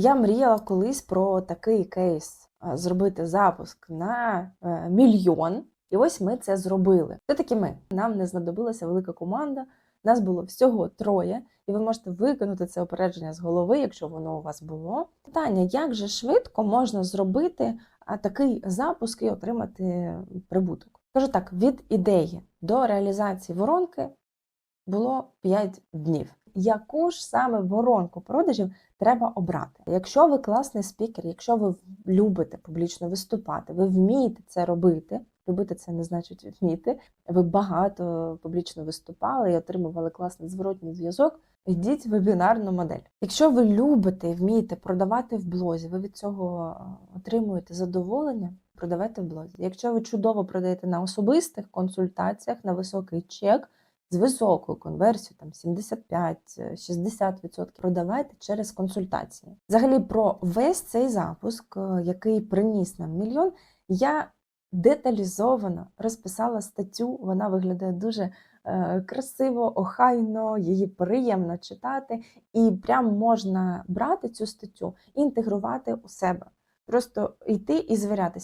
Я мріяла колись про такий кейс е, зробити запуск на е, мільйон. І ось ми це зробили. Хто такі ми? Нам не знадобилася велика команда. Нас було всього троє, і ви можете виконати це опередження з голови, якщо воно у вас було. Питання: як же швидко можна зробити такий запуск і отримати прибуток? Кажу так: від ідеї до реалізації воронки було 5 днів. Яку ж саме воронку продажів треба обрати? Якщо ви класний спікер, якщо ви любите публічно виступати, ви вмієте це робити. Любити це не значить вміти. Ви багато публічно виступали і отримували класний зворотній зв'язок. Йдіть в вебінарну модель. Якщо ви любите і вмієте продавати в блозі, ви від цього отримуєте задоволення, продавайте в блозі. Якщо ви чудово продаєте на особистих консультаціях на високий чек з високою конверсією, там 75-60%, продавайте через консультації. Взагалі, про весь цей запуск, е, який приніс нам мільйон, я деталізовано розписала статтю. Вона виглядає дуже е, красиво, охайно, її приємно читати, і прям можна брати цю статтю і інтегрувати у себе. Просто йти і звірятися.